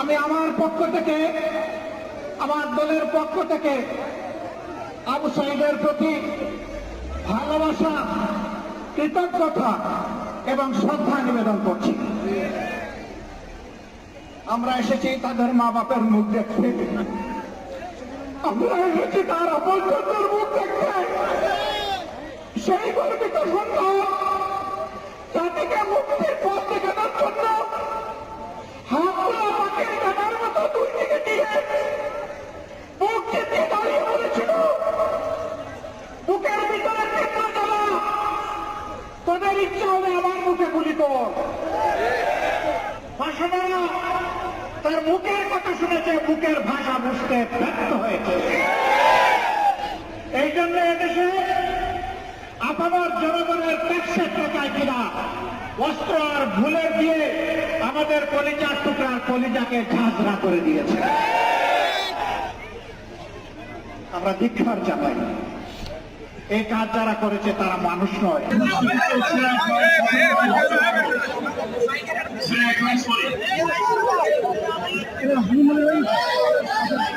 আমি আমার পক্ষ থেকে, আমার দলের পক্ষ থেকে আবু সাইদের প্রতি ভালোবাসা, কৃতজ্ঞতা এবং শ্রদ্ধা নিবেদন করছি। আমরা এসেছি তাদের মা বাপের মুখ দেখতে। আমরা এসেছি তার অপরজনের মুখ দেখতে। সেই গর্বিত সন্তান জাতিকে মুক্তির পথ দেখানোর জন্য হামলা পাখির ডানার মতো দুই দিকে দিয়ে বুক চেপে দাঁড়িয়ে বলেছিল বুকের ভিতরে চিন্তা জ্বালা তোদের ইচ্ছা হবে আমার মুখে গুলি কর ভাষণেরা তার মুখের কথা শুনেছে বুকের ভাষা বুঝতে ব্যর্থ হয়েছে। এই জন্য এদেশে আপামর জনগণের ট্যাক্সের টাকায় কিনা, অস্ত্র আর ভুলের দিয়ে আমাদের কলিজার টুকরার কলিজাকে ঝাঁঝরা করে দিয়েছে। আমরা দীক্ষার জানাই এই কাজ যারা করেছে তারা মানুষ নয়।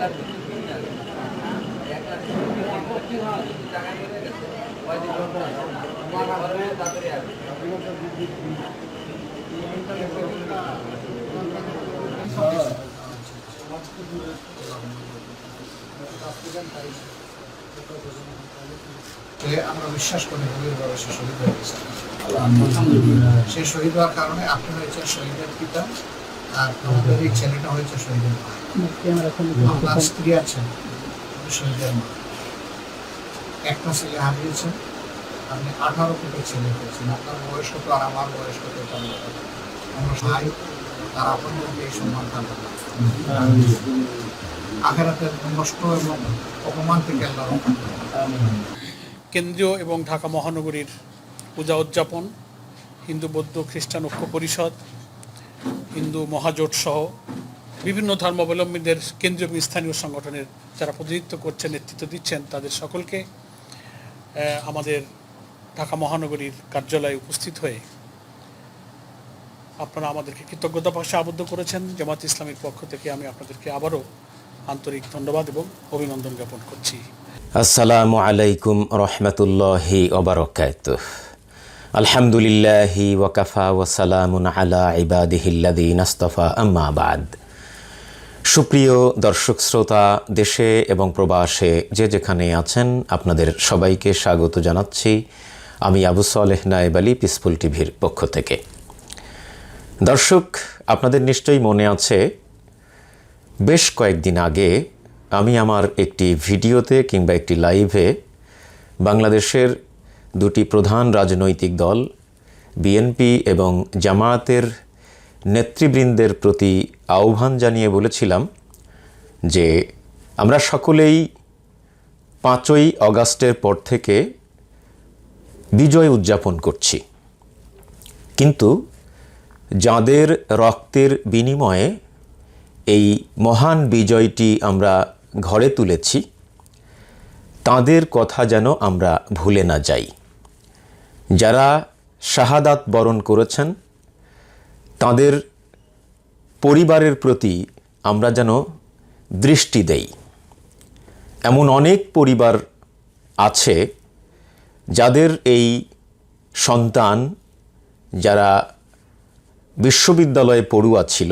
আমরা বিশ্বাস করি গভীরভাবে সে শহীদ হয়ে গেছে। সে শহীদ হওয়ার কারণে আপনি হয়েছেন শহীদের পিতা, আর আমাদের এই ছেলেটা হয়েছে শহীদের মা। স্ত্রী আছেন একটা ছেলে হারিয়েছেন। আপনি আঠারো কোটি ছেলে হয়েছেন। আপনার বয়স কত আর আমার বয়স কত আমরা ভাই তার আপনাদেরকে এই সম্মান আখেরাতের নষ্ট এবং অপমান থেকে আল্লাহ কেন্দ্রীয় এবং ঢাকা মহানগরীর পূজা উদযাপন হিন্দু বৌদ্ধ খ্রিস্টান ঐক্য পরিষদ হিন্দু মহাজোট সহ বিভিন্ন ধর্মাবলম্বীদের, কেন্দ্রীয় স্থানীয় সংগঠনের যারা প্রতিনিধিত্ব করছেন, নেতৃত্ব দিচ্ছেন, তাদের সকলকে আমাদের ঢাকা মহানগরীর কার্যালয়ে উপস্থিত হয়ে আপনারা আমাদেরকে কৃতজ্ঞতা ভাষা আবদ্ধ করেছেন। জামাত ইসলামের পক্ষ থেকে আমি আপনাদেরকে আবারও আন্তরিক ধন্যবাদ এবং অভিনন্দন জ্ঞাপন করছি। আসসালামু আলাইকুম রহমতুল্লাহি ওবরকাত আলহামদুলিল্লাহি ওয়াকাফা ওয়াসালামুন আলা ইবাদিহিল্লাদিন আস্তফা, আম্মা বাদ। সুপ্রিয় দর্শক শ্রোতা, দেশে এবং প্রবাসে যে যেখানে আছেন, আপনাদের সবাইকে স্বাগত জানাচ্ছি আমি আবু সালেহ নায়েব আলী, পিসফুল টিভির পক্ষ থেকে। দর্শক, আপনাদের নিশ্চয়ই মনে আছে, বেশ কয়েকদিন আগে আমি আমার একটি ভিডিওতে কিংবা একটি লাইভে বাংলাদেশের দুটি প্রধান রাজনৈতিক দল, বিএনপি এবং জামায়াতের নেতৃবৃন্দের প্রতি আহ্বান জানিয়ে বলেছিলাম যে আমরা সকলেই পাঁচই অগাস্টের পর থেকে বিজয় উদযাপন করছি। কিন্তু যাদের রক্তের বিনিময়ে এই মহান বিজয়টি আমরা ঘরে তুলেছি, তাদের কথা যেন আমরা ভুলে না যাই। যারা শাহাদাত বরণ করেছেন তাদের পরিবারের প্রতি আমরা যেন দৃষ্টি দেই। এমন অনেক পরিবার আছে যাদের এই সন্তান যারা বিশ্ববিদ্যালয়ে পড়ুয়া ছিল,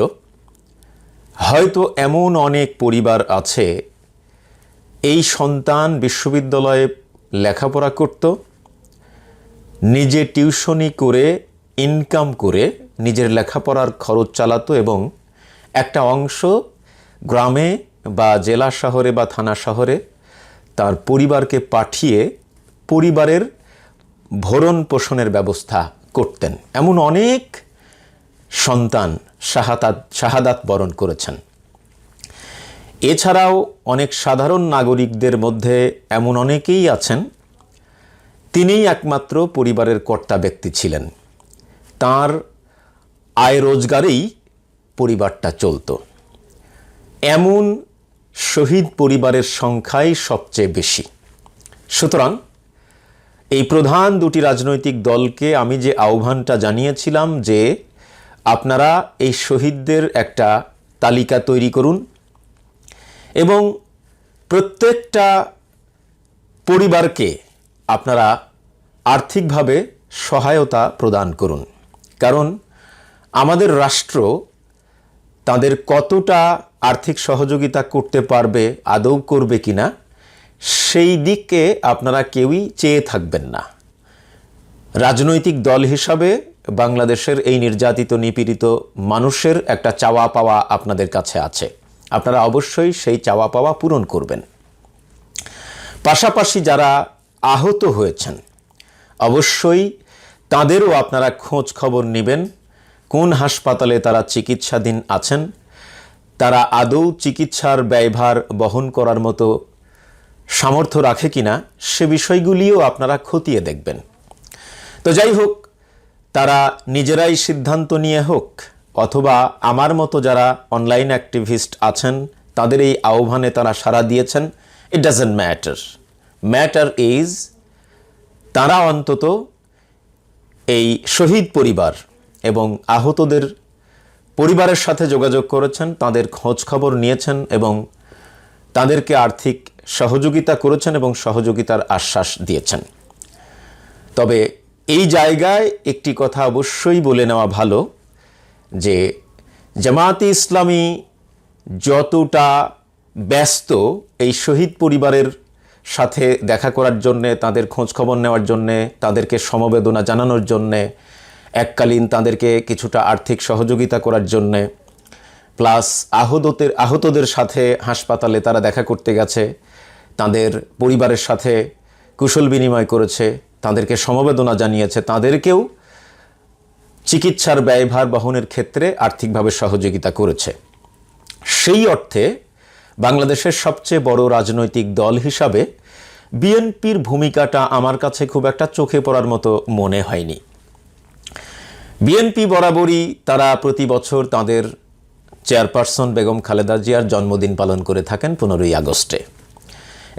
হয়তো এমন অনেক পরিবার আছে এই সন্তান বিশ্ববিদ্যালয়ে লেখাপড়া করত, নিজে টিউশনি করে ইনকাম করে নিজের লেখাপড়ার খরচ চালাতো এবং একটা অংশ গ্রামে বা জেলা শহরে বা থানা শহরে তার পরিবারকে পাঠিয়ে পরিবারের ভরণ পোষণের ব্যবস্থা করতেন। এমন অনেক সন্তান শাহাদাত শাহাদাত বরণ করেছেন। এছাড়াও অনেক সাধারণ নাগরিকদের মধ্যে এমন অনেকেই আছেন, তিনিই একমাত্র পরিবারের কর্তা ব্যক্তি ছিলেন। তার আয় রোজগারেই পরিবারটা চলত। এমন শহীদ পরিবারের সংখ্যাই সবচেয়ে বেশি। সুতরাং এই প্রধান দুটি রাজনৈতিক দলকে আমি যে আহ্বানটা জানিয়েছিলাম যে আপনারা এই শহীদদের একটা তালিকা তৈরি করুন এবং প্রত্যেকটা পরিবারকে আপনারা আর্থিকভাবে সহায়তা প্রদান করুন। কারণ আমাদের রাষ্ট্র তাদের কতটা আর্থিক সহযোগিতা করতে পারবে, আদৌ করবে কিনা, সেই দিকে আপনারা কেউই চেয়ে থাকবেন না। রাজনৈতিক দল হিসাবে বাংলাদেশের এই নির্যাতিত, নিপীড়িত মানুষের একটা চাওয়া পাওয়া আপনাদের কাছে আছে। আপনারা অবশ্যই সেই চাওয়া পাওয়া পূরণ করবেন। পাশাপাশি যারা আহত হয়েছেন, অবশ্যই তাদেরও আপনারা খোঁজ খবর নেবেন কোন হাসপাতালে তারা চিকিৎসাধীন আছেন? তারা আদৌ চিকিৎসার ব্যয়ভার বহন করার মতো সামর্থ্য রাখে কিনা সে বিষয়গুলিও আপনারা খতিয়ে দেখবেন। তো যাই হোক, তারা নিজেরাই সিদ্ধান্ত নিয়ে হোক, অথবা আমার মতো যারা অনলাইন অ্যাক্টিভিস্ট আছেন, তাদের এই আহ্বানে তারা সাড়া দিয়েছেন it doesn't matter matter is তারা অন্তত এই শহীদ পরিবার এবং আহতদের পরিবারের সাথে যোগাযোগ করেছেন, তাদের খোঁজ খবর নিয়েছেন এবং তাদেরকে আর্থিক সহযোগিতা করেছেন এবং সহযোগিতার আশ্বাস দিয়েছেন। তবে এই জায়গায় একটি কথা অবশ্যই বলে নেওয়া ভালো যে জামায়াতে ইসলামী যতটা ব্যস্ত এই শহীদ পরিবারের সাথে দেখা করার জন্যে, তাদের খোঁজখবর নেওয়ার জন্যে, তাদেরকে সমবেদনা জানানোর জন্যে এককালীন তাদেরকে কিছুটা আর্থিক সহযোগিতা করার জন্যে। প্লাস আহতদের আহতদের সাথে হাসপাতালে তারা দেখা করতে গেছে। তাদের পরিবারের সাথে কুশল বিনিময় করেছে। তাদেরকে সমবেদনা জানিয়েছে। তাদেরকেও চিকিৎসার ব্যয়ভার বহনের ক্ষেত্রে আর্থিকভাবে সহযোগিতা করেছে। সেই অর্থে বাংলাদেশের সবচেয়ে বড় রাজনৈতিক দল হিসাবে বিএনপির ভূমিকাটা আমার কাছে খুব একটা চোখে পড়ার মতো মনে হয়নি। বিএনপি বরাবরই তারা প্রতি বছর তাদের চেয়ারপারসন বেগম খালেদা জিয়ার জন্মদিন পালন করে থাকেন পনেরোই আগস্টে।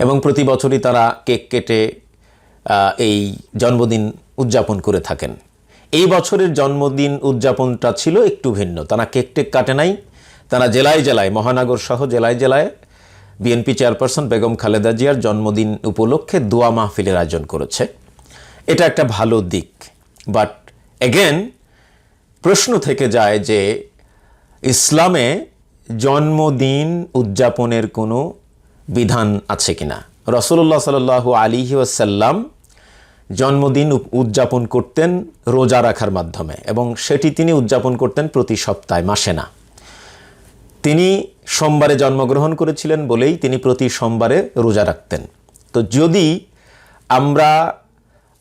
এবং প্রতি বছরই তারা কেক কেটে এই জন্মদিন উদযাপন করে থাকেন। এই বছরের জন্মদিন উদযাপনটা ছিল একটু ভিন্ন। তারা কেক টেক কাটে নাই। তারা জেলায় জেলায়, মহানগর সহ জেলায় জেলায় বিএনপি চেয়ারপারসন বেগম খালেদা জিয়ার জন্মদিন উপলক্ষে দোয়া মাহফিলের আয়োজন করেছে। এটা একটা ভালো দিক। বাট এগেন প্রশ্ন থেকে যায় যে ইসলামে জন্মদিন উদযাপনের কোনো বিধান আছে কিনা? রসুল্লাহ সাল আলিহি ওয়াসাল্লাম জন্মদিন উদযাপন করতেন রোজা রাখার মাধ্যমে এবং সেটি তিনি উদযাপন করতেন প্রতি সপ্তাহে, মাসে না। তিনি সোমবারে জন্মগ্রহণ করেছিলেন বলেই তিনি প্রতি সোমবারে রোজা রাখতেন। তো যদি আমরা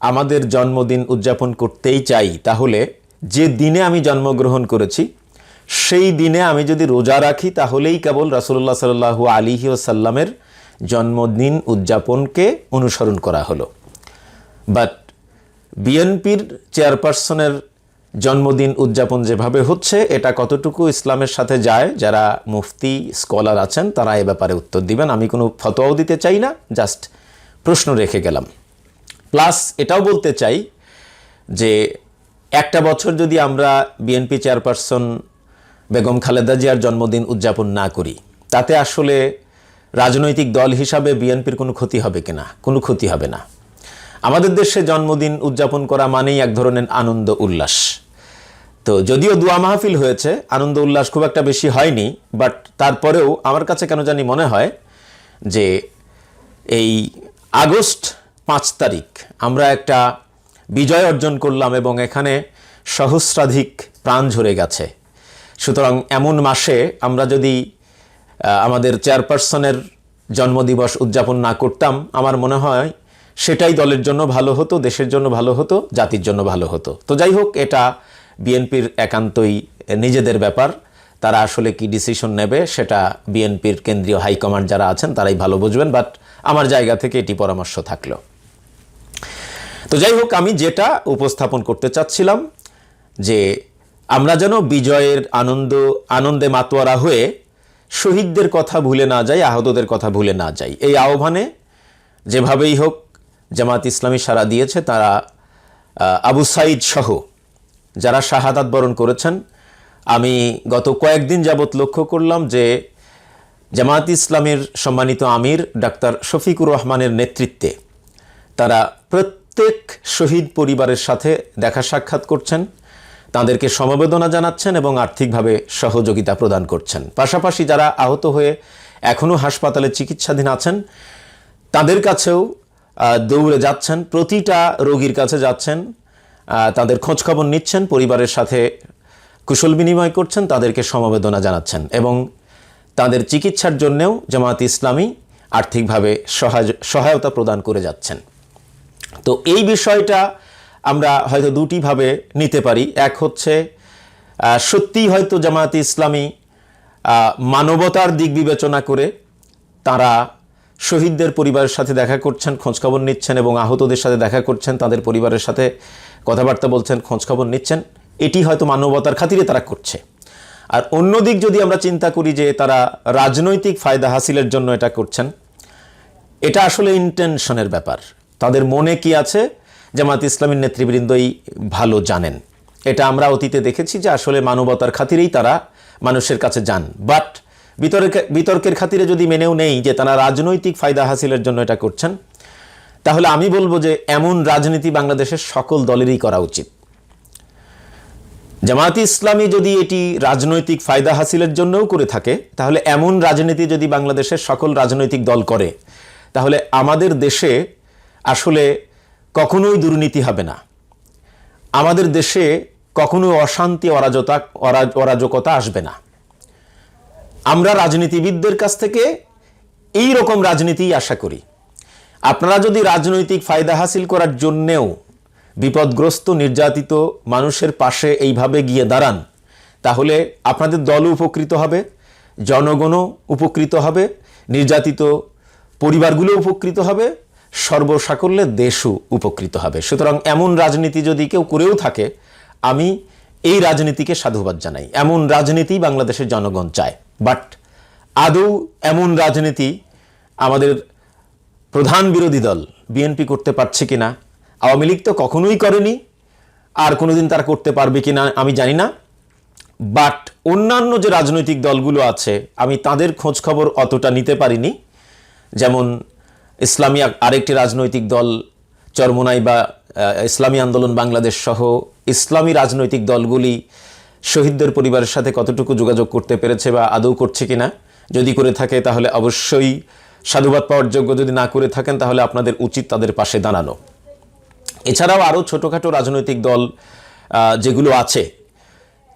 আমাদের জন্মদিন উদযাপন করতেই চাই, তাহলে যে দিনে আমি জন্মগ্রহণ করেছি, সেই দিনে আমি যদি রোজা রাখি, তাহলেই কেবল রাসুল্লাহ সাল্লাহু আলিহি সাল্লামের জন্মদিন উদযাপনকে অনুসরণ করা হলো। বাট বিএনপির চেয়ারপারসনের জন্মদিন উদযাপন যেভাবে হচ্ছে, এটা কতটুকু ইসলামের সাথে যায়, যারা মুফতি, স্কলার আছেন, তারা এ ব্যাপারে উত্তর দিবেন। আমি কোনো ফতোয়াও দিতে চাই না, জাস্ট প্রশ্ন রেখে গেলাম। প্লাস এটাও বলতে চাই যে একটা বছর যদি আমরা বিএনপি চেয়ারপারসন বেগম খালেদা জিয়ার জন্মদিন উদযাপন না করি, তাতে আসলে রাজনৈতিক দল হিসাবে বিএনপির কোনো ক্ষতি হবে কিনা? কোনো ক্ষতি হবে না। আমাদের দেশে জন্মদিন উদযাপন করা মানেই এক ধরনের আনন্দ উল্লাস। তো যদিও দোয়া মাহফিল হয়েছে, আনন্দ উল্লাস খুব একটা বেশি হয়নি, বাট তারপরেও আমার কাছে কেন জানি মনে হয় যে এই আগস্ট পাঁচ তারিখ আমরা একটা বিজয় অর্জন করলাম এবং এখানে সহস্রাধিক প্রাণ ঝরে গেছে। সুতরাং এমন মাসে আমরা যদি আমাদের চেয়ারপারসনের জন্মদিবস উদযাপন না করতাম, আমার মনে হয় সেটাই দলের জন্য ভালো হতো, দেশের জন্য ভালো হতো, জাতির জন্য ভালো হতো। তো যাই হোক, এটা বিএনপির একান্তই নিজেদের ব্যাপার। তারা আসলে কি ডিসিশন নেবে, সেটা বিএনপির কেন্দ্রীয় হাইকমান্ড যারা আছেন, তারাই ভালো বুঝবেন বাট আমার জায়গা থেকে এটি পরামর্শ থাকল। তো যাই হোক, আমি যেটা উপস্থাপন করতে চাচ্ছিলাম যে আমরা যেন বিজয়ের আনন্দ, আনন্দে মাতোয়ারা হয়ে শহীদদের কথা ভুলে না যাই, আহতদের কথা ভুলে না যাই। এই আহ্বানে যেভাবেই হোক জামাত ইসলামী সারা দিয়েছে, তারা আবু সাইদ সহ যারা শাহাদাত বরণ করেছেন, আমি গত কয়েকদিন যাবৎ লক্ষ্য করলাম যে জামাত ইসলামের সম্মানিত আমির ডাক্তার শফিকুর রহমানের নেতৃত্বে তারা প্রত্যেক শহীদ পরিবারের সাথে দেখা সাক্ষাৎ করছেন, তাদেরকে সমবেদনা জানাচ্ছেন এবং আর্থিকভাবে সহযোগিতা প্রদান করছেন। পাশাপাশি যারা আহত হয়ে এখনও হাসপাতালে চিকিৎসাধীন আছেন, তাদের কাছেও দৌড়ে যাচ্ছেন, প্রতিটা রোগীর কাছে যাচ্ছেন তাদের খোঁজখবর নিচ্ছেন, পরিবারের সাথে কুশল বিনিময় করছেন, তাদেরকে সমবেদনা জানাচ্ছেন এবং তাদের চিকিৎসার জন্যেও জামায়াত ইসলামী আর্থিকভাবে সহায়- সহায়তা প্রদান করে যাচ্ছেন। তো এই বিষয়টা আমরা হয়তো দুটিভাবে নিতে পারি। এক হচ্ছে সত্যিই হয়তো জামায়াত ইসলামী মানবতার দিক বিবেচনা করে তারা শহীদদের পরিবারের সাথে দেখা করছেন, খোঁজখবর নিচ্ছেন এবং আহতদের সাথে দেখা করছেন, তাদের পরিবারের সাথে কথাবার্তা বলছেন, খোঁজখবর নিচ্ছেন। এটি হয়তো মানবতার খাতিরে তারা করছে। আর অন্যদিক যদি আমরা চিন্তা করি যে তারা রাজনৈতিক ফায়দা হাসিলের জন্য এটা করছেন, এটা আসলে ইন্টেনশনের ব্যাপার। তাদের মনে কি আছে? জামাত ইসলামীর নেতৃবৃন্দই ভালো জানেন। এটা আমরা অতীতে দেখেছি যে আসলে মানবতার খাতিরেই তারা মানুষের কাছে যান। বাট বিতর্কে, বিতর্কের খাতিরে যদি মেনেও নেই যে তারা রাজনৈতিক ফায়দা হাসিলের জন্য এটা করছেন, তাহলে আমি বলব যে এমন রাজনীতি বাংলাদেশের সকল দলেরই করা উচিত। জামায়াত ইসলামী যদি এটি রাজনৈতিক ফায়দা হাসিলের জন্যও করে থাকে, তাহলে এমন রাজনীতি যদি বাংলাদেশের সকল রাজনৈতিক দল করে, তাহলে আমাদের দেশে আসলে কখনোই দুর্নীতি হবে না। আমাদের দেশে কখনোই অশান্তি, অরাজতা, অরা- অরাজকতা আসবে না। আমরা রাজনীতিবিদদের কাছ থেকে এই রকম রাজনীতিই আশা করি। আপনারা যদি রাজনৈতিক ফায়দা হাসিল করার জন্যেও বিপদগ্রস্ত, নির্যাতিত মানুষের পাশে এইভাবে গিয়ে দাঁড়ান, তাহলে আপনাদের দলও উপকৃত হবে, জনগণও উপকৃত হবে, নির্যাতিত পরিবারগুলো উপকৃত হবে সর্বসাকল্যে দেশও উপকৃত হবে। সুতরাং এমন রাজনীতি যদি কেউ করেও থাকে, আমি এই রাজনীতিকে সাধুবাদ জানাই। এমন রাজনীতি বাংলাদেশের জনগণ চায়। বাট আদৌ এমন রাজনীতি আমাদের প্রধান বিরোধী দল, বিএনপি করতে পারছে কিনা, আওয়ামী লীগ তো কখনোই করেনি, আর কোনোদিন তারা করতে পারবে কিনা আমি জানি না। বাট অন্যান্য যে রাজনৈতিক দলগুলো আছে, আমি তাদের খোঁজ খবর অতটা নিতে পারিনি। যেমন ইসলামী আরেকটি রাজনৈতিক দল চরমোনাই বা ইসলামী আন্দোলন বাংলাদেশ সহ ইসলামী রাজনৈতিক দলগুলি শহীদদের পরিবারের সাথে কতটুকু যোগাযোগ করতে পেরেছে বা আদৌ করছে কিনা যদি করে থাকে তাহলে অবশ্যই সাধুবাদ পাওয়ার যোগ্য যদি না করে থাকেন তাহলে আপনাদের উচিত তাদের পাশে দাঁড়ানো। এছাড়াও আরও ছোটোখাটো রাজনৈতিক দল যেগুলো আছে,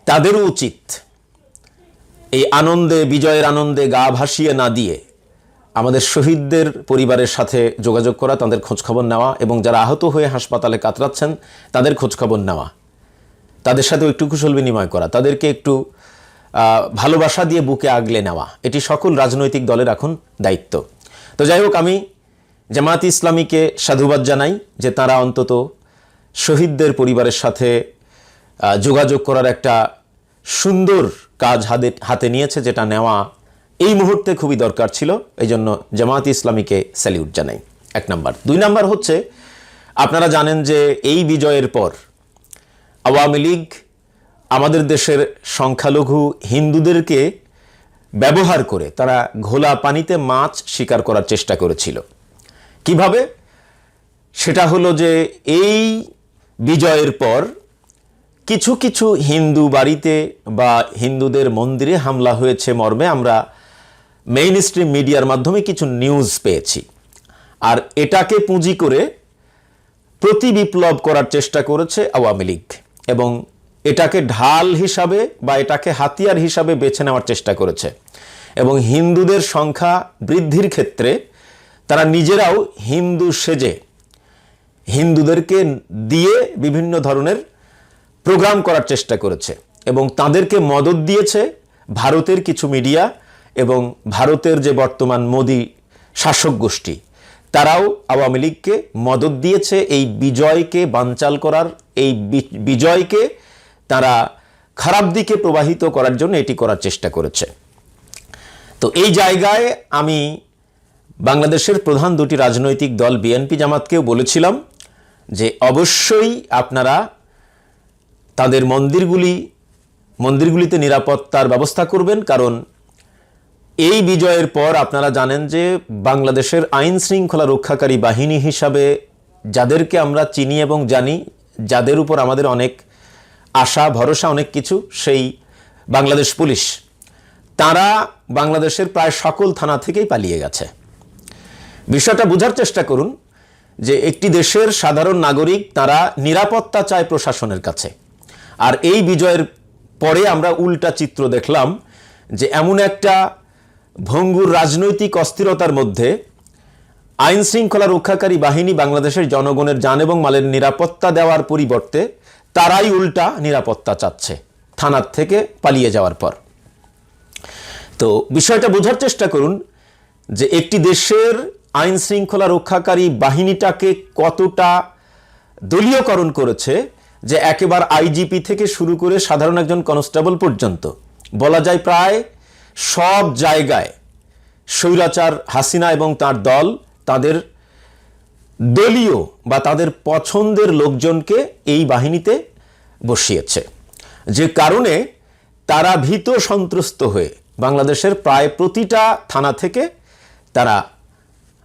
তাদেরও উচিত এই আনন্দে, বিজয়ের আনন্দে গা ভাসিয়ে না দিয়ে আমাদের শহীদদের পরিবারের সাথে যোগাযোগ করা, তাদের খোঁজখবর নেওয়া এবং যারা আহত হয়ে হাসপাতালে কাতরাচ্ছেন, তাদের খোঁজখবর নেওয়া। তাদের সাথেও একটু কুশল বিনিময় করা, তাদেরকে একটু ভালোবাসা দিয়ে বুকে আগলে নেওয়া। এটি সকল রাজনৈতিক দলের এখন দায়িত্ব। তো যাই হোক, আমি জামায়াত ইসলামীকে সাধুবাদ জানাই যে তারা অন্তত শহীদদের পরিবারের সাথে যোগাযোগ করার একটা সুন্দর কাজ হাতে হাতে নিয়েছে, যেটা নেওয়া এই মুহূর্তে খুবই দরকার ছিল এই জন্য জামায়াত ইসলামীকে স্যালিউট জানাই। এক নাম্বার। দুই নাম্বার হচ্ছে, আপনারা জানেন যে এই বিজয়ের পর আওয়ামী লীগ আমাদের দেশের সংখ্যালঘু হিন্দুদেরকে ব্যবহার করে তারা ঘোলা পানিতে মাছ শিকার করার চেষ্টা করেছিল। কীভাবে? সেটা হলো যে এই বিজয়ের পর কিছু কিছু হিন্দু বাড়িতে বা হিন্দুদের মন্দিরে হামলা হয়েছে মর্মে আমরা মেইন স্ট্রিম মিডিয়ার মাধ্যমে কিছু নিউজ পেয়েছি। আর এটাকে পুঁজি করে প্রতি বিপ্লব করার চেষ্টা করেছে আওয়ামী লীগ। এবং এটাকে ঢাল হিসাবে বা এটাকে হাতিয়ার হিসাবে বেছে নেওয়ার চেষ্টা করেছে। এবং হিন্দুদের সংখ্যা বৃদ্ধির ক্ষেত্রে তারা নিজেরাও হিন্দু সেজে হিন্দুদেরকে দিয়ে বিভিন্ন ধরনের প্রোগ্রাম করার চেষ্টা করেছে। এবং তাদেরকে মদত দিয়েছে ভারতের কিছু মিডিয়া এবং ভারতের যে বর্তমান মোদী শাসক গোষ্ঠী, তারাও আওয়ামী লীগকে মদত দিয়েছে এই বিজয়কে বানচাল করার, এই বিজয়কে তারা খারাপ দিকে প্রবাহিত করার জন্য এটি করার চেষ্টা করেছে। তো এই জায়গায় আমি বাংলাদেশের প্রধান দুটি রাজনৈতিক দল, বিএনপি জামাতকেও বলেছিলাম যে অবশ্যই আপনারা তাদের মন্দিরগুলি, মন্দিরগুলিতে নিরাপত্তার ব্যবস্থা করবেন, কারণ এই বিজয়ের পর আপনারা জানেন যে বাংলাদেশের আইন শৃঙ্খলা রক্ষাকারী বাহিনী হিসাবে যাদেরকে আমরা চিনি এবং জানি, যাদের উপর আমাদের অনেক আশা, ভরসা, অনেক কিছু, সেই বাংলাদেশ পুলিশ। তারা বাংলাদেশের প্রায় সকল থানা থেকেই পালিয়ে গেছে। বিষয়টা বোঝার চেষ্টা করুন যে একটি দেশের সাধারণ নাগরিক তারা নিরাপত্তা চায় প্রশাসনের কাছে। আর এই বিজয়ের পরে আমরা উল্টা চিত্র দেখলাম যে এমন একটা ভঙ্গুর রাজনৈতিক অস্থিরতার মধ্যে আইন শৃঙ্খলা রক্ষাকারী বাহিনী বাংলাদেশের জনগণের যান এবং মালের নিরাপত্তা দেওয়ার পরিবর্তে তারাই উল্টা নিরাপত্তা চাচ্ছে, থানার থেকে পালিয়ে যাওয়ার পর। তো বিষয়টা বোঝার চেষ্টা করুন যে একটি দেশের আইন শৃঙ্খলা রক্ষাকারী বাহিনীটাকে কতটা দলীয়করণ করেছে যে একেবারে আইজিপি থেকে শুরু করে সাধারণ একজন কনস্টেবল পর্যন্ত। বলা যায় প্রায় সব জায়গায় স্বৈরাচার হাসিনা এবং তার দল তাদের দলীয় বা তাদের পছন্দের লোকজনকে এই বাহিনীতে বসিয়েছে। যে কারণে তারা ভীত সন্ত্রস্ত হয়ে বাংলাদেশের প্রায় প্রতিটা থানা থেকে তারা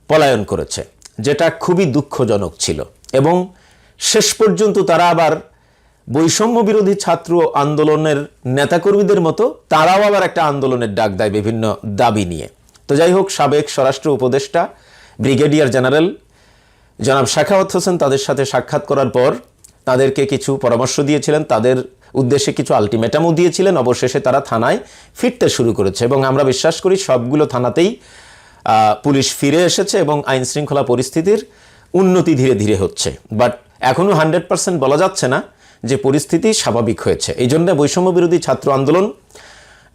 পলায়ন করেছে, যেটা খুবই দুঃখজনক ছিল। এবং শেষ পর্যন্ত তারা আবার বৈষম্য বিরোধী ছাত্র আন্দোলনের নেতাকর্মীদের মতো তারাও আবার একটা আন্দোলনের ডাক দেয় বিভিন্ন দাবি নিয়ে। তো যাই হোক, সাবেক স্বরাষ্ট্র উপদেষ্টা, ব্রিগেডিয়ার জেনারেল জনাব শাখাওয়াত হোসেন তাদের সাথে সাক্ষাৎ করার পর তাদেরকে কিছু পরামর্শ দিয়েছিলেন। তাদের উদ্দেশ্যে কিছু আলটিমেটামও দিয়েছিলেন। অবশেষে তারা থানায় ফিরতে শুরু করেছে এবং আমরা বিশ্বাস করি সবগুলো থানাতেই পুলিশ ফিরে এসেছে এবং আইন শৃঙ্খলা পরিস্থিতির উন্নতি ধীরে ধীরে হচ্ছে। বাট এখনও হান্ড্রেড পার্সেন্ট বলা যাচ্ছে না যে পরিস্থিতি স্বাভাবিক হয়েছে। এই জন্য বৈষম্য বিরোধী ছাত্র আন্দোলন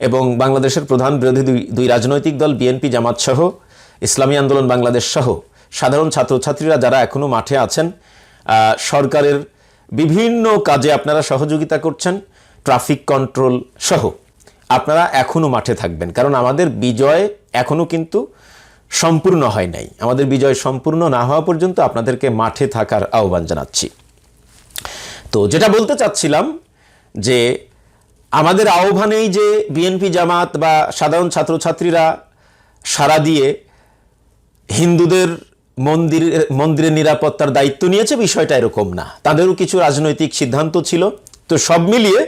এবং বাংলাদেশের প্রধান বিরোধী দুই রাজনৈতিক দল বিএনপি, জামাত সহ, ইসলামী আন্দোলন, বাংলাদেশ সহ সাধারণ ছাত্রছাত্রীরা যারা এখনও মাঠে আছেন সরকারের বিভিন্ন কাজে আপনারা সহযোগিতা করছেন, ট্রাফিক কন্ট্রোল সহ। আপনারা এখনও মাঠে থাকবেন। কারণ আমাদের বিজয় এখনও কিন্তু সম্পূর্ণ হয় নাই। আমাদের বিজয় সম্পূর্ণ না হওয়া পর্যন্ত আপনাদেরকে মাঠে থাকার আহ্বান জানাচ্ছি। তো যেটা বলতে চাচ্ছিলাম যে আমাদের আহ্বানেই যে বিএনপি জামাত বা সাধারণ ছাত্রছাত্রীরা সারা দিয়ে হিন্দুদের মন্দির, মন্দিরের নিরাপত্তার দায়িত্ব নিয়েছে, বিষয়টা এরকম না। তাদেরও কিছু রাজনৈতিক সিদ্ধান্ত ছিল। তো সব মিলিয়ে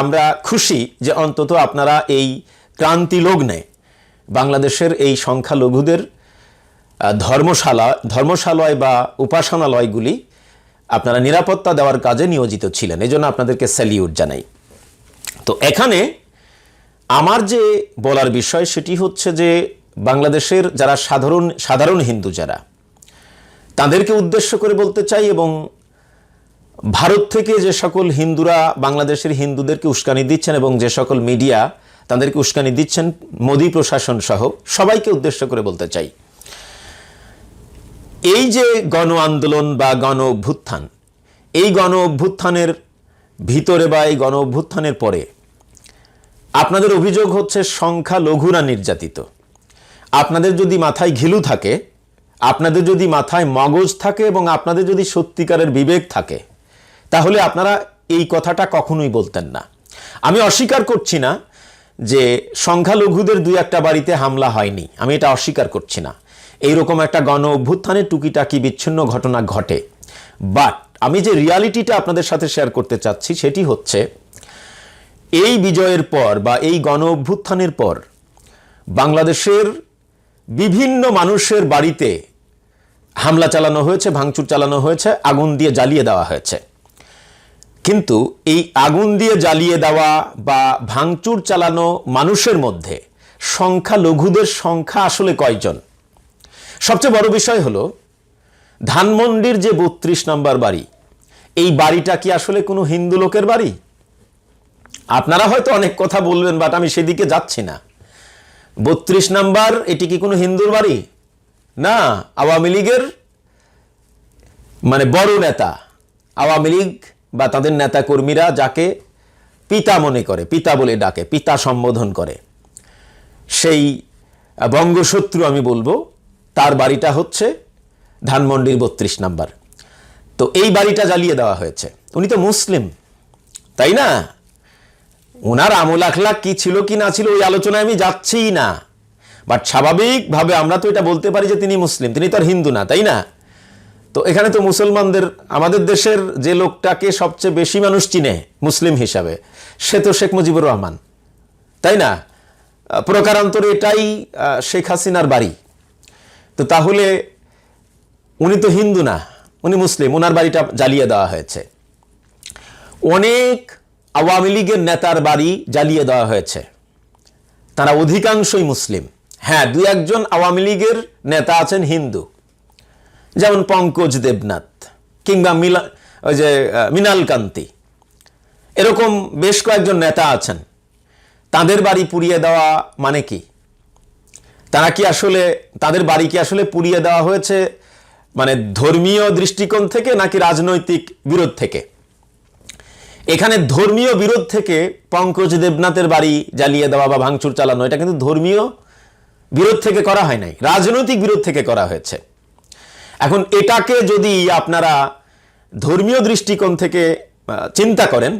আমরা খুশি যে অন্তত আপনারা এই ক্রান্তি লগ্নে বাংলাদেশের এই সংখ্যালঘুদের ধর্মশালা, ধর্মশালয় বা উপাসনালয়গুলি আপনারা নিরাপত্তা দেওয়ার কাজে নিয়োজিত ছিলেন এই জন্য আপনাদেরকে স্যালিউট জানাই। তো এখানে আমার যে বলার বিষয় সেটি হচ্ছে যে বাংলাদেশের যারা সাধারণ সাধারণ হিন্দু যারা, তাদেরকে উদ্দেশ্য করে বলতে চাই এবং ভারত থেকে যে সকল হিন্দুরা বাংলাদেশের হিন্দুদেরকে উস্কানি দিচ্ছেন এবং যে সকল মিডিয়া তাদেরকে উস্কানি দিচ্ছেন, মোদী প্রশাসন সহ সবাইকে উদ্দেশ্য করে বলতে চাই। এই যে গণ আন্দোলন বা গণ অভ্যুত্থান, এই গণ অভ্যুত্থানের ভিতরে বা এই গণ অভ্যুত্থানের পরে আপনাদের অভিযোগ হচ্ছে সংখ্যা লঘুরা নির্যাতিত। আপনাদের যদি মাথায় ঘিলু থাকে, আপনাদের যদি মাথায় মগজ থাকে এবং আপনাদের যদি সত্যিকারের বিবেক থাকে, তাহলে আপনারা এই কথাটা কখনোই বলতেন না। আমি অস্বীকার করছি না যে সংখ্যালঘুদের দুই একটা বাড়িতে হামলা হয়নি। আমি এটা অস্বীকার করছি না। এইরকম একটা গণ অভ্যুত্থানে টুকিটাকি বিচ্ছিন্ন ঘটনা ঘটে। বাট আমি যে রিয়ালিটিটা আপনাদের সাথে শেয়ার করতে চাচ্ছি, সেটি হচ্ছে, এই বিজয়ের পর বা এই গণ অভ্যুত্থানের পর বাংলাদেশের বিভিন্ন মানুষের বাড়িতে হামলা চালানো হয়েছে, ভাঙচুর চালানো হয়েছে, আগুন দিয়ে জ্বালিয়ে দেওয়া হয়েছে। কিন্তু এই আগুন দিয়ে জ্বালিয়ে দেওয়া বা ভাঙচুর চালানো মানুষের মধ্যে সংখ্যালঘুদের সংখ্যা আসলে কয়জন? সবচেয়ে বড় বিষয় হলো, ধানমন্ডির যে বত্রিশ নম্বর বাড়ি, এই বাড়িটা কি আসলে কোনো হিন্দু লোকের বাড়ি? আপনারা হয়তো অনেক কথা বলবেন বাট আমি সেদিকে যাচ্ছি না। বত্রিশ নাম্বার, এটি কি কোনো হিন্দুর বাড়ি? না, আওয়ামী লীগের মানে বড় নেতা। আওয়ামী লীগ বা তাদের নেতাকর্মীরা যাকে পিতা মনে করে, পিতা বলে ডাকে, পিতা সম্বোধন করে। সেই বঙ্গশত্রু আমি বলব তার বাড়িটা হচ্ছে ধানমন্ডির বত্রিশ নাম্বার। তো এই বাড়িটা জ্বালিয়ে দেওয়া হয়েছে। উনি তো মুসলিম, তাই না? ওনার আমল আখলাখ কি ছিল কি না ছিল ওই আলোচনায় আমি যাচ্ছিই না। বাট স্বাভাবিকভাবে আমরা তো এটা বলতে পারি যে তিনি মুসলিম, তিনি তো আর হিন্দু না, তাই না? তো এখানে তো মুসলমানদের, আমাদের দেশের যে লোকটাকে সবচেয়ে বেশি মানুষ চিনে মুসলিম হিসাবে, সে তো শেখ মুজিবুর রহমান, তাই না? প্রকারান্তরে এটাই শেখ হাসিনার বাড়ি। তো তাহলে উনি তো হিন্দু না উনি মুসলিম ওনার বাড়িটা জ্বালিয়ে দেওয়া হয়েছে। অনেক আওয়ামী লীগের নেতার বাড়ি জ্বালিয়ে দেওয়া হয়েছে। তারা অধিকাংশই মুসলিম। হ্যাঁ দু একজন আওয়ামী লীগের নেতা আছেন হিন্দু। যেমন পঙ্কজ দেবনাথ কিংবা মিলা ওই যে আহ, মৃণাল কান্তি এরকম বেশ কয়েকজন নেতা আছেন। তাদের বাড়ি পুড়িয়ে দেওয়া মানে কি? তারা কি আসলে, তাদের বাড়ি কি আসলে পুড়িয়ে দেওয়া হয়েছে? মানে ধর্মীয় দৃষ্টিকোণ থেকে নাকি রাজনৈতিক বিরোধ থেকে? এখানে ধর্মীয় বিরোধ থেকে পঙ্কজ দেবনাথের বাড়ি জ্বালিয়ে দেওয়া বা ভাঙচুর চালানো, এটা কিন্তু ধর্মীয় বিরোধ থেকে করা হয় নাই, রাজনৈতিক বিরোধ থেকে করা হয়েছে। এখন এটাকে যদি আপনারা ধর্মীয় দৃষ্টিকোণ থেকে চিন্তা করেন,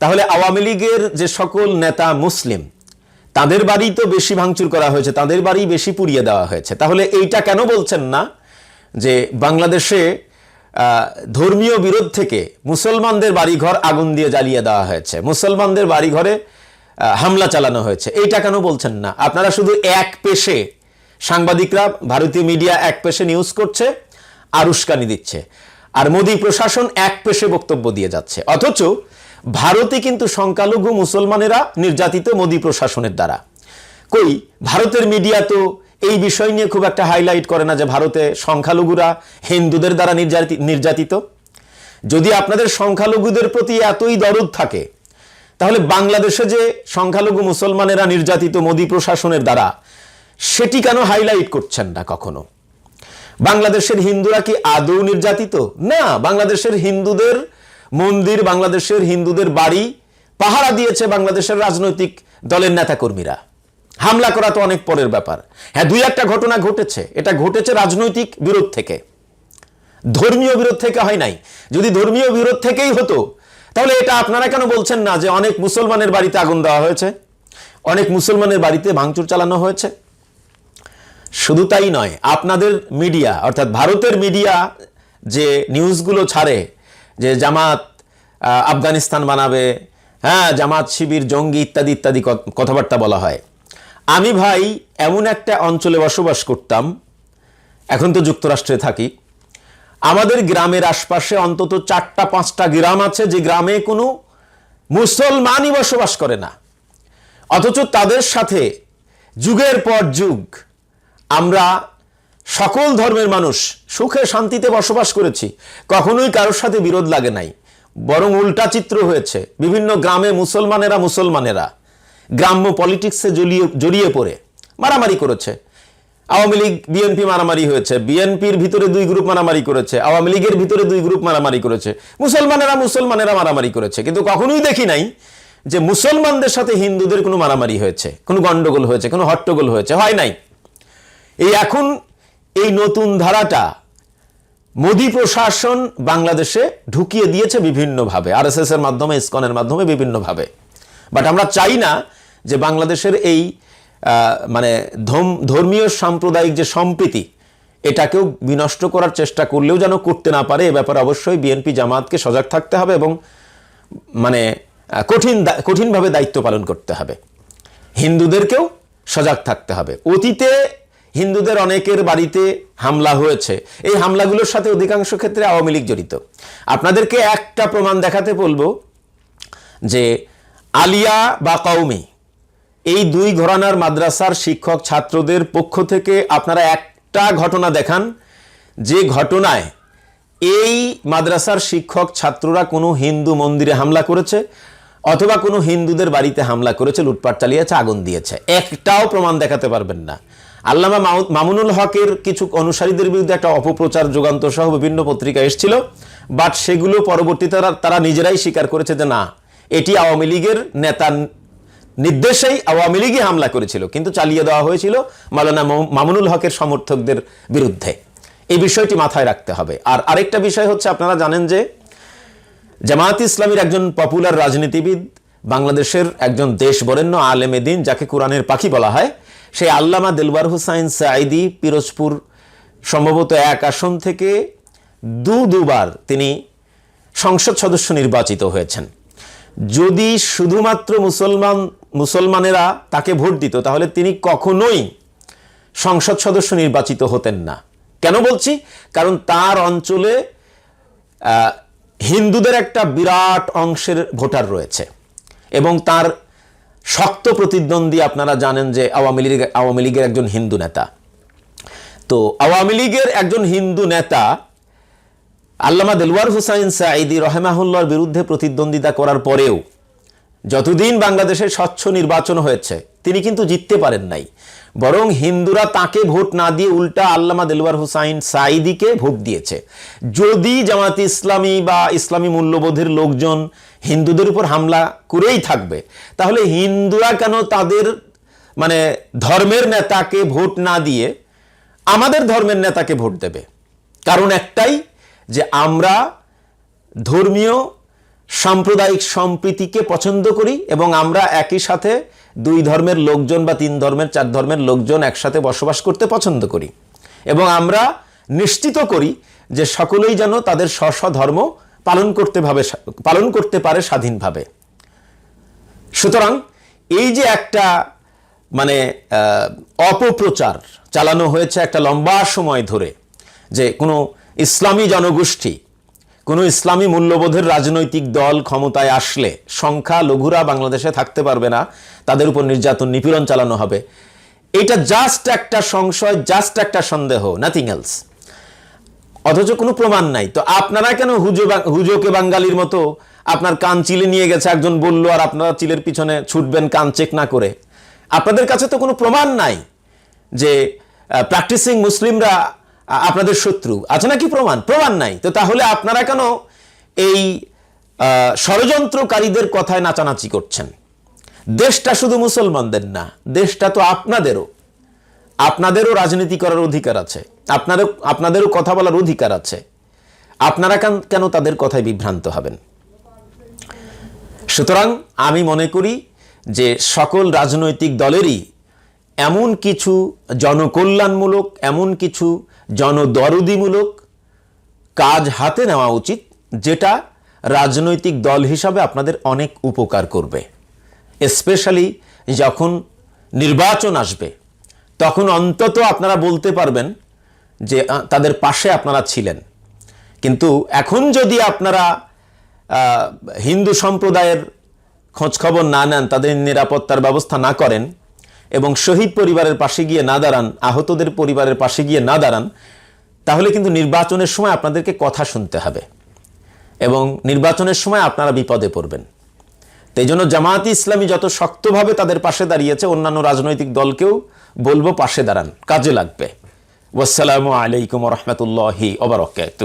তাহলে আওয়ামী লীগের যে সকল নেতা মুসলিম তাদের বাড়ি তো বেশি ভাঙচুর করা হয়েছে, তাদের বাড়ি বেশি পুড়িয়ে দেওয়া হয়েছে। তাহলে এইটা কেন বলছেন না যে বাংলাদেশে ধর্মীয় বিরোধ থেকে মুসলমানদের বাড়িঘর আগুন দিয়ে জ্বালিয়ে দেওয়া হয়েছে, মুসলমানদের বাড়িঘরে হামলা চালানো হয়েছে, এইটা কেন বলছেন না? আপনারা শুধু এক পেশে সাংবাদিকরা, ভারতীয় মিডিয়া এক পেশে নিউজ করছে আর উস্কানি দিচ্ছে, আর মোদী প্রশাসন এক পেশে বক্তব্য দিয়ে যাচ্ছে। অথচ ভারতে কিন্তু সংখ্যালঘু মুসলমানেরা নির্যাতিত মোদী প্রশাসনের দ্বারা। কই, ভারতের মিডিয়া তো এই বিষয় নিয়ে খুব একটা হাইলাইট করে না যে ভারতে সংখ্যালঘুরা হিন্দুদের দ্বারা নির্যাতি- নির্যাতিত। যদি আপনাদের সংখ্যালঘুদের প্রতি এতই দরদ থাকে, তাহলে বাংলাদেশে যে সংখ্যালঘু মুসলমানেরা নির্যাতিত মোদী প্রশাসনের দ্বারা, সেটি কেন হাইলাইট করছেন না কখনো? বাংলাদেশের হিন্দুরা কি আদৌ নির্যাতিত? না, বাংলাদেশের হিন্দুদের মন্দির, বাংলাদেশের হিন্দুদের বাড়ি, পাহারা দিয়েছে বাংলাদেশের রাজনৈতিক দলের নেতাকর্মীরা। হামলা করা তো অনেক পরের ব্যাপার। হ্যাঁ দুই একটা ঘটনা ঘটেছে। এটা ঘটেছে রাজনৈতিক বিরোধ থেকে। ধর্মীয় বিরোধ থেকে হয় নাই। যদি ধর্মীয় বিরোধ থেকেই হতো, তাহলে এটা আপনারা কেন বলছেন না যে অনেক মুসলমানের বাড়িতে আগুন দেওয়া হয়েছে? অনেক মুসলমানের বাড়িতে ভাঙচুর চালানো হয়েছে? শুধু তাই নয়, আপনাদের মিডিয়া, অর্থাৎ ভারতের মিডিয়া যে নিউজগুলো ছাড়ে যে জামাত আফগানিস্তান বানাবে হ্যাঁ জামাত, শিবির, জঙ্গি ইত্যাদি ইত্যাদি কথাবার্তা বলা হয়। আমি ভাই এমন একটা অঞ্চলে বসবাস করতাম, এখন তো যুক্তরাষ্ট্রে থাকি। আমাদের গ্রামের আশপাশে অন্তত চারটা, পাঁচটা গ্রাম আছে যে গ্রামে কোনো মুসলমানই বসবাস করে না। অথচ তাদের সাথে যুগের পর যুগ আমরা সকল ধর্মের মানুষ সুখে শান্তিতে বসবাস করেছি। কখনোই কারোর সাথে বিরোধ লাগে নাই। বরং উল্টা চিত্র হয়েছে। বিভিন্ন গ্রামে মুসলমানেরা মুসলমানেরা। গ্রাম্য পলিটিক্সে জড়িয়ে জড়িয়ে পড়ে। মারামারি করেছে। আওয়ামী লীগ, বিএনপি মারামারি হয়েছে। বিএনপির ভিতরে দুই গ্রুপ মারামারি করেছে। আওয়ামী লীগের ভিতরে দুই গ্রুপ মারামারি করেছে। মুসলমানেরা মুসলমানেরা মারামারি করেছে। কিন্তু কখনোই দেখি নাই যে মুসলমানদের সাথে হিন্দুদের কোনো মারামারি হয়েছে। কোনো গণ্ডগোল হয়েছে, কোনো হট্টগোল হয়েছে। হয় নাই। এই এখন এই নতুন ধারাটা মোদী প্রশাসন বাংলাদেশে ঢুকিয়ে দিয়েছে বিভিন্নভাবে। আরএসএস এর মাধ্যমে, ইসকনের মাধ্যমে বিভিন্নভাবে। বাট আমরা চাই না যে বাংলাদেশের এই মানে ধর্মীয় সাম্প্রদায়িক যে সম্প্রীতি, এটাকেও বিনষ্ট করার চেষ্টা করলেও যেন করতে না পারে, এ ব্যাপারে অবশ্যই বিএনপি জামাতকে সজাগ থাকতে হবে এবং মানে কঠিন কঠিনভাবে দায়িত্ব পালন করতে হবে। হিন্দুদেরকেও সজাগ থাকতে হবে। অতীতে হিন্দুদের অনেকের বাড়িতে হামলা হয়েছে। এই হামলাগুলোর সাথে অধিকাংশ ক্ষেত্রে আওয়ামী লীগ জড়িত। আপনাদেরকে একটা প্রমাণ দেখাতে বলব যে আলিয়া বা কৌমি এই দুই ঘরানার মাদ্রাসার শিক্ষক ছাত্রদের পক্ষ থেকে আপনারা একটা ঘটনা দেখান যে ঘটনায় এই মাদ্রাসার শিক্ষক ছাত্ররা কোনো হিন্দু মন্দিরে হামলা করেছে অথবা কোনো হিন্দুদের বাড়িতে হামলা করেছে, লুটপাট চালিয়েছে, আগুন দিয়েছে। একটাও প্রমাণ দেখাতে পারবেন না। আল্লামা মামুনুল হকের কিছু অনুসারীদের বিরুদ্ধে একটা অপপ্রচার যুগান্ত সহ বিভিন্ন পত্রিকা এসেছিল বাট সেগুলো পরবর্তীতে তারা- তারা নিজেরাই স্বীকার করেছে যে না, এটি আওয়ামী লীগের নেতা নির্দেশেই আওয়ামী লীগই হামলা করেছিল, কিন্তু চালিয়ে দেওয়া হয়েছিল মালানা মামুনুল হকের সমর্থকদের বিরুদ্ধে। এই বিষয়টি মাথায় রাখতে হবে। আর আরেকটা বিষয় হচ্ছে, আপনারা জানেন যে জামায়াত ইসলামীর একজন পপুলার রাজনীতিবিদ, বাংলাদেশের একজন দেশ বরেণ্য আলেমে দিন, যাকে কোরআনের পাখি বলা হয় সেই আল্লামা দিলবার হুসাইন সাইদি পিরোজপুর সম্ভবত এক আসন থেকে দু দুবার তিনি সংসদ সদস্য নির্বাচিত হয়েছেন। যদি শুধুমাত্র মুসলমান, মুসলমানেরা তাকে ভোট দিত, তাহলে তিনি কখনোই সংসদ সদস্য নির্বাচিত হতেন না। কেন বলছি? কারণ তার অঞ্চলে হিন্দুদের একটা বিরাট অংশের ভোটার রয়েছে এবং তার শক্ত প্রতিদ্বন্দ্বী আপনারা জানেন যে আওয়ামী লীগ, আওয়ামী লীগের একজন হিন্দু নেতা। তো আওয়ামী লীগের একজন হিন্দু নেতা আল্লামা দেলওয়ার হুসাইন সাঈদি রহেমাহুল্লার বিরুদ্ধে প্রতিদ্বন্দ্বিতা করার পরেও যতদিন বাংলাদেশে স্বচ্ছ নির্বাচন হয়েছে তিনি কিন্তু জিততে পারেন নাই। বরং হিন্দুরা তাকে ভোট না দিয়ে উল্টা আল্লামা দেলওয়ার হুসাইন সাইদিকে ভোট দিয়েছে। যদি জামাত ইসলামী বা ইসলামী মূল্যবোধের লোকজন হিন্দুদের উপর হামলা করেই থাকবে, তাহলে হিন্দুরা কেন তাদের মানে ধর্মের নেতাকে ভোট না দিয়ে আমাদের ধর্মের নেতাকে ভোট দেবে? কারণ একটাই যে আমরা ধর্মীয়, সাম্প্রদায়িক সম্প্রীতিকে পছন্দ করি এবং আমরা একই সাথে দুই ধর্মের লোকজন বা তিন ধর্মের, চার ধর্মের লোকজন একসাথে বসবাস করতে পছন্দ করি। এবং আমরা নিশ্চিত করি যে সকলেই যেন তাদের স্ব ধর্ম পালন করতে ভাবে, পালন করতে পারে স্বাধীনভাবে। সুতরাং এই যে একটা মানে অপপ্রচার চালানো হয়েছে একটা লম্বা সময় ধরে, যে কোনো ইসলামী জনগোষ্ঠী কোনো ইসলামী মূল্যবোধের রাজনৈতিক দল ক্ষমতায় আসলে সংখ্যা লঘুরা বাংলাদেশে থাকতে পারবে না, তাদের উপর নির্যাতন নিপীড়ন চালানো হবে। এটা জাস্ট একটা সংশয় জাস্ট একটা সন্দেহ নাথিং এলস অথচ কোনো প্রমাণ নাই। তো আপনারা কেন হুজো হুজোকে বাঙালির মতো আপনার কান চিলে নিয়ে গেছে, একজন বলল আর আপনারা চিলের পিছনে ছুটবেন কান চেক না করে? আপনাদের কাছে তো কোনো প্রমাণ নাই যে প্র্যাকটিসিং মুসলিমরা আপনাদের শত্রু। আছে নাকি প্রমাণ? প্রমাণ নাই। তো তাহলে আপনারা কেন এই ষড়যন্ত্রকারীদের কথায় নাচানাচি করছেন? দেশটা শুধু মুসলমানদের না, দেশটা তো আপনাদেরও। আপনাদেরও রাজনীতি করার অধিকার আছে। আপনাদের, আপনাদেরও কথা বলার অধিকার আছে। আপনারা কেন- তাদের কথায় বিভ্রান্ত হবেন? সুতরাং আমি মনে করি যে সকল রাজনৈতিক দলেরই এমন কিছু জনকল্যাণমূলক, এমন কিছু জনদরদিমূলক কাজ হাতে নেওয়া উচিত, যেটা রাজনৈতিক দল হিসাবে আপনাদের অনেক উপকার করবে। স্পেশালি যখন নির্বাচন আসবে, তখন অন্তত আপনারা বলতে পারবেন যে তাদের পাশে আপনারা ছিলেন। কিন্তু এখন যদি আপনারা হিন্দু সম্প্রদায়ের খোঁজখবর না নেন, তাদের নিরাপত্তার ব্যবস্থা না করেন এবং শহীদ পরিবারের পাশে গিয়ে না দাঁড়ান, আহতদের পরিবারের পাশে গিয়ে না দাঁড়ান, তাহলে কিন্তু নির্বাচনের সময় আপনাদেরকে কথা শুনতে হবে এবং নির্বাচনের সময় আপনারা বিপদে পড়বেন। তাই জন্য জামায়াতি ইসলামী যত শক্তভাবে তাদের পাশে দাঁড়িয়েছে, অন্যান্য রাজনৈতিক দলকেও বলব পাশে দাঁড়ান, কাজে লাগবে। ওয়াসালামু আলাইকুম রহমতুল্লাহি ওবরকাত